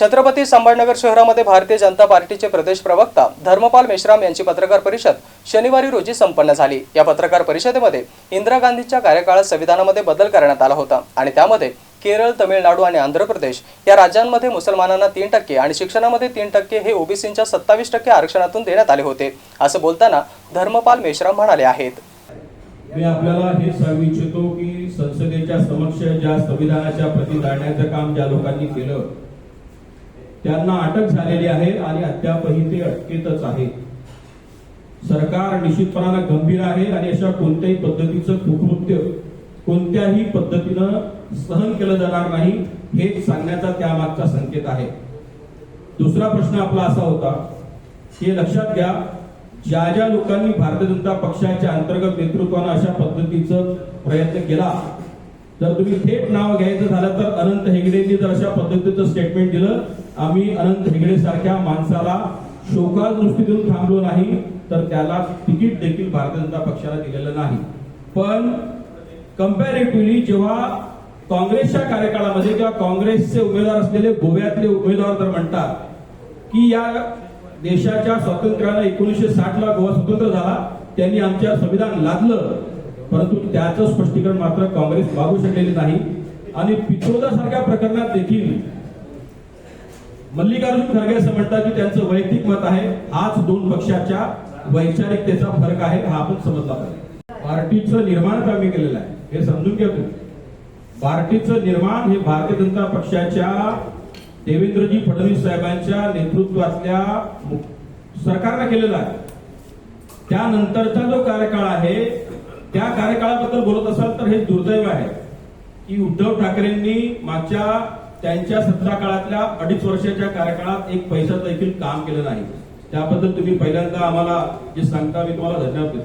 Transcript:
छत्रपती संभाजीनगर शहरामध्ये भारतीय जनता पार्टीचे प्रदेश प्रवक्ता धर्मपाल मेश्राम यांची पत्रकार परिषद शनिवारी रोजी संपन्न झाली. या पत्रकार परिषदेमध्ये इंदिरा गांधीच्या कार्यकाळात संविधानामध्ये बदल करण्यात आला होता आणि त्यामध्ये केरळ तमिळनाडू आणि आंध्र प्रदेश या राज्यांमध्ये मुसलमानांना तीन टक्के आणि शिक्षणामध्ये तीन टक्के हे ओबीसींच्या सत्तावीस टक्के आरक्षणातून देण्यात आले होते असं बोलताना धर्मपाल मेश्राम म्हणाले आहेत. मी आपल्याला हे सांगू इच्छितो की संसदेच्या समक्ष ज्या संविधानाच्या प्रती जाण्याचं काम ज्या लोकांनी केलं त्यांना अटक झालेली आहे आणि अद्यापही ते अटकेतच आहे सरकार निश्चितपणानं गंभीर आहे आणि अशा कोणत्याही पद्धतीचं कुकृत्य कोणत्याही पद्धतीनं सहन केलं जाणार नाही हेच सांगण्याचा त्यामागचा संकेत आहे. दुसरा प्रश्न आपला असा होता हे लक्षात घ्या ज्या ज्या लोकांनी भारतीय जनता पक्षाच्या अंतर्गत नेतृत्वानं अशा पद्धतीचं प्रयत्न केला जर तुम्ही थेट नाव घ्यायचं झालं तर अनंत हेगडेंनी जर अशा पद्धतीचं स्टेटमेंट दिलं आम्ही अनंत हेगडे सारख्या माणसाला शोकाज थांबलो नाही तर त्याला तिकीट देखील भारतीय जनता पक्षाला दिलेलं नाही. पण कम्पॅरेटिव्हली जेव्हा काँग्रेसच्या कार्यकाळामध्ये किंवा काँग्रेसचे उमेदवार असलेले गोव्यातले उमेदवार तर म्हणतात की या देशाच्या स्वातंत्र्याला एकोणीसशे साठला गोवा स्वतंत्र झाला त्यांनी आमच्या संविधान लादलं परंतु त्याचं स्पष्टीकरण मात्र काँग्रेस मागू शकलेली नाही. आणि पित्रोदासारख्या प्रकरणात देखील मल्लिकार्जुन खरगे असं म्हणतात की त्यांचं वैयक्तिक मत आहे हाच दोन पक्षाच्या वैचारिकतेचा फरक आहे हा आपण समजला पाहिजे. पार्टीचं निर्माण कमी केलेलं आहे हे समजून घ्या तुम्ही. पार्टीचं निर्माण हे भारतीय जनता पक्षाच्या देवेंद्रजी फडणवीस साहेबांच्या नेतृत्वातल्या सरकारनं केलेलं आहे. त्यानंतरचा जो कार्यकाळ आहे त्या कार्यकाळाबद्दल बोलत असाल तर हे दुर्दैव आहे. की उद्धव ठाकरेंनी मागच्या त्यांच्या सत्रा काळातल्या अडीच वर्षाच्या कार्यकाळात एक पैसा देखील काम केलं नाही. त्याबद्दल तुम्ही पहिल्यांदा आम्हाला जे सांगता मी तुम्हाला धन्यवाद देतो.